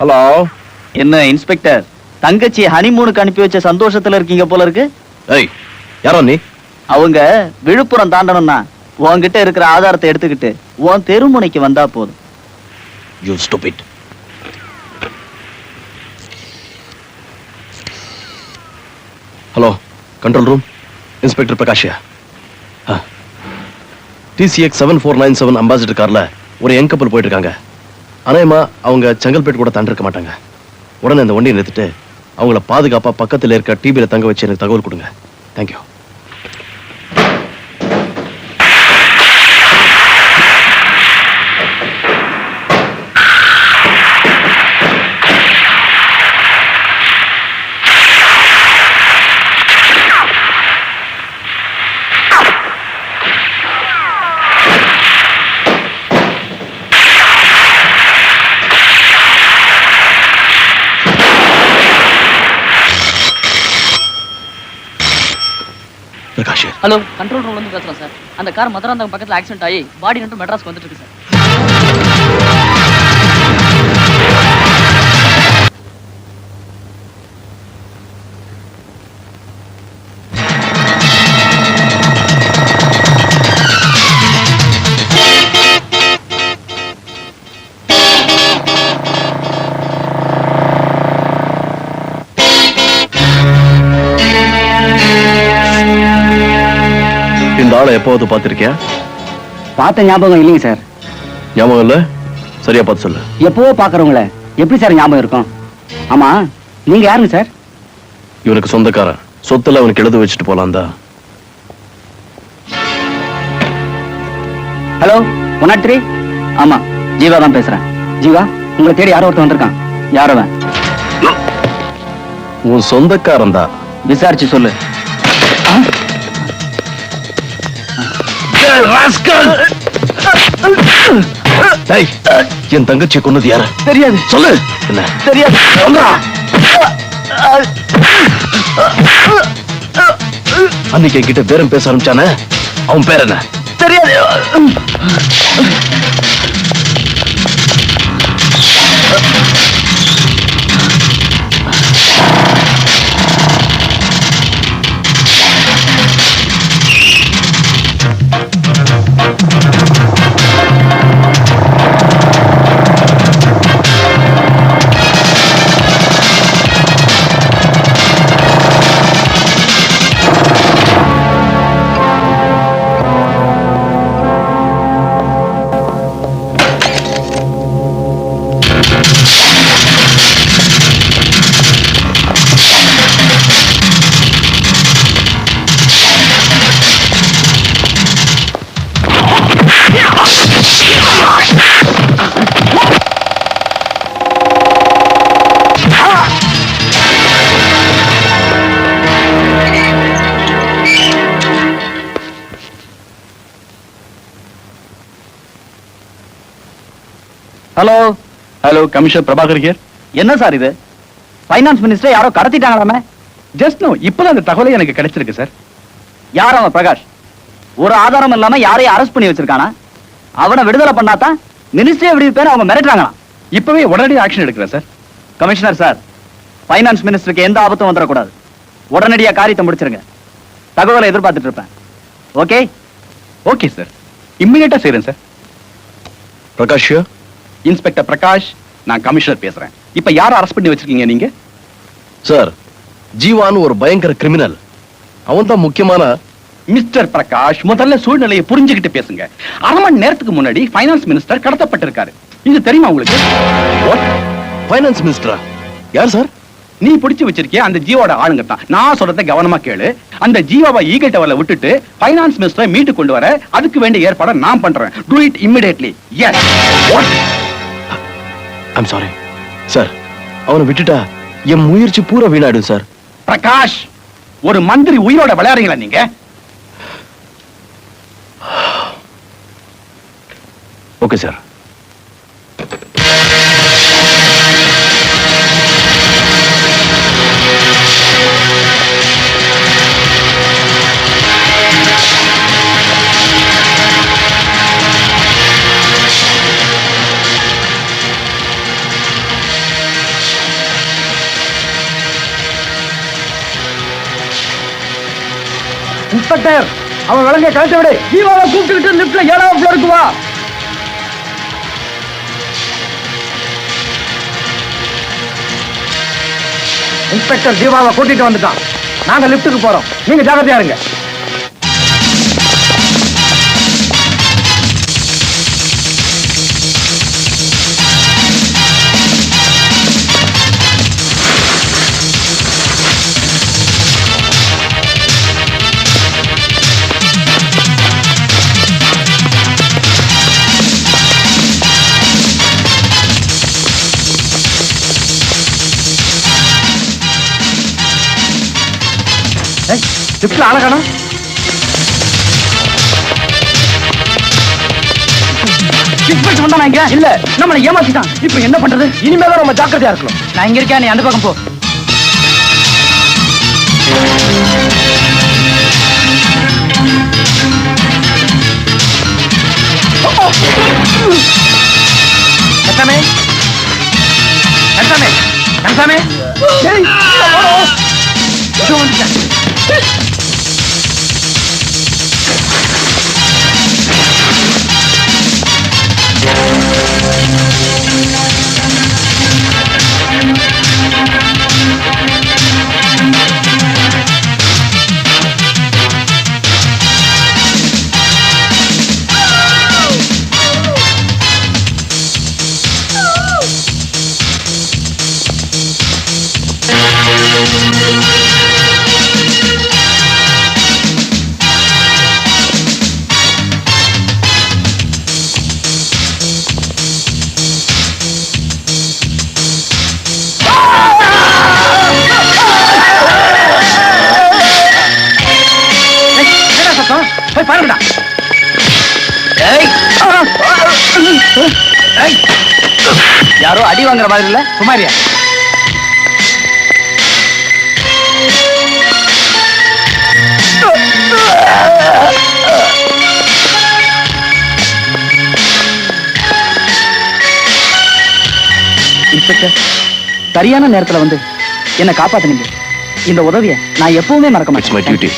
Hello என்ன inspector தங்கச்சி ஹனிமூனுக்கு அனுப்பி வச்ச சந்தோஷத்துல இருக்கீங்க போல இருக்கு. ஏய் யாரோ நீ? அவங்க விழுப்புரம் தாண்டணும்னா உன்கிட்ட இருக்கிற ஆதாரத்தை எடுத்துக்கிட்டு உன் தெருமுனைக்கு வந்தா போதும். You stupid hello control room inspector பிரகாஷ்யா D C X seven four nine seven Ambassador கார்ல ஒரு யங் கப்பல் போயிட்டு இருக்காங்க. அநேகமா அவங்க செங்கல்பேட் கூட தண்டிருக்க மாட்டாங்க. உடனே அந்த வண்டியை நிறுத்திட்டு அவங்கள பாதுகாப்பா பக்கத்துல இருக்க டிவியில் தங்க வச்சு எனக்கு தகவல் கொடுங்க. தேங்க்யூ ஹலோ கண்ட்ரோல் ரூம்ல இருந்து பேசுறேன் சார் அந்த கார் மதுராந்தகம் பக்கத்தில் ஆக்சிடென்ட் ஆகி பாடி ரெண்டு மெட்ராஸ்க்கு வந்துட்டு இருக்கு சார் எப்போது பார்த்திருக்கியா? பார்த்த ஞாபகம் இல்லைங்க சார். ஞாபகம் இல்ல? சரியா பார்த்து சொல்லு. எப்பவோ பாக்குறவங்கள எப்படி சார் ஞாபகம் இருக்கும்? ஆமா நீங்க யாருங்க சார்? இவனுக்கு சொந்தக்காரன். சொத்துல அவனுக்கு எழுத வச்சுட்டு போலாம் தான் ஹலோ ஒன் நாட் த்ரீ ஆமா ஜீவா தான் பேசுறேன். ஜீவா உங்களை தேடி யாரோ ஒருத்தன் வந்திருக்கான். யார் அவன்? உன் சொந்தக்காரன் தான் விசாரிச்சு சொல்லு. டேய், என் தங்கச்சி கொன்னது யாரு? தெரியாது. சொல்லு! என்ன? தெரியாது. அன்னைக்கு என்கிட்ட பேரம் பேச ஆரம்பிச்சானே? அவன் பேர் என்ன? தெரியாது. Hello hello commissioner Prabhakar here என்ன சார் இது? ஃபைனான்ஸ் மினிஸ்டர் யாரோ கடத்திட்டாங்களாமே ஜஸ்ட் நோ இப்பதான் அந்த தகவலே எனக்கு கிடைச்சிருக்கு சார் யார் அவன் பிரகாஷ்? ஒரு ஆதாரம் இல்லாம யாரையும் அரெஸ்ட் பண்ணி வச்சிருக்கானா? அவனை விடுதலை பண்ணாதான் மினிஸ்ட்ரியை விடுவிப்பேன்னு அவங்க மிரட்டுறாங்களாம். இப்பவே உடனடி ஆக்ஷன் எடுக்கிறேன் சார் கமிஷனர் சார் ஃபைனான்ஸ் மினிஸ்டருக்கு எந்த ஆபத்தும் வந்துடக்கூடாது. உடனடியா காரியத்தை முடிச்சிருங்க. தகவலை எதிர்பார்த்துட்டு இருப்பேன். ஓகே ஓகே சார் இம்மிடியட்டா செய்றேன் சார் பிரகாஷ் இன்ஸ்பெக்டர் பிரகாஷ் நான் கமிஷனர் பேசுறேன். இப்ப யார அரெஸ்ட் பண்ணி வச்சிருக்கீங்க நீங்க? சார் ஜீவான் ஒரு பயங்கர கிரிமினல் அவன் தான் முக்கியமான மிஸ்டர் பிரகாஷ் முதல்ல சூழ்நிலையை புரிஞ்சுக்கிட்டு பேசுங்க. அரை மணி நேரத்துக்கு முன்னாடி ஃபைனான்ஸ் மினிஸ்டர் கடத்தப்பட்டிருக்காரு. இது தெரியுமா உங்களுக்கு? ஃபைனான்ஸ் மினிஸ்டரா யார் சார்? நீ பிடிச்சு வச்சிருக்கிய அந்த ஜீவோட ஆளுங்க தான். நான் சொல்றத கவனமா கேளு. அந்த ஜீவாவை ஈகை டவர்ல விட்டுட்டு ஃபைனான்ஸ் மினிஸ்டரை மீட்டு கொண்டு வர அதுக்கு வேண்டிய ஏற்பாடை நான் பண்றேன். Do it immediately yes I'm sorry sir அவனை விட்டுட்டா என் முயற்சி பூரா வீணாயிடும் சார் பிரகாஷ் ஒரு மந்திரி உயிரோட விளையாடுறீங்களா நீங்க? Okay sir. இன்ஸ்பெக்டர் அவன் விளங்க கழித்து விடு. ஜீவாவை கூப்பிட்டுக்கிட்டு லிப்ட்ல ஏழாவது ஃப்ளோருக்கு வா. இன்ஸ்பெக்டர் தீபாவை கூட்டிட்டு வந்துட்டான். நாங்க லிப்டுக்கு போறோம். நீங்க ஜாகிரதையா இருங்க. லிப்ட்ல அழகணும் இன்ஸ்பெக்டர் வந்தானா இங்க இல்ல நம்மள ஏமாத்திட்டான். இப்போ என்ன பண்றது? இனிமே தான் நம்ம ஜாக்கிரதையா இருக்கணும். நான் இங்க இருக்கேன் நீ அந்த பக்கம் போ. கட்டமே கட்டமே கட்டமே ஏய் இதோ யாரோ அடி வாங்குற மாதிரி இல்ல? குமாரியா. இன்ஸ்பெக்டர் சரியான நேரத்துல வந்து என்ன காப்பாத்துனீங்க. இந்த உதவியை நான் எப்பவுமே மறக்க மாட்டேன்.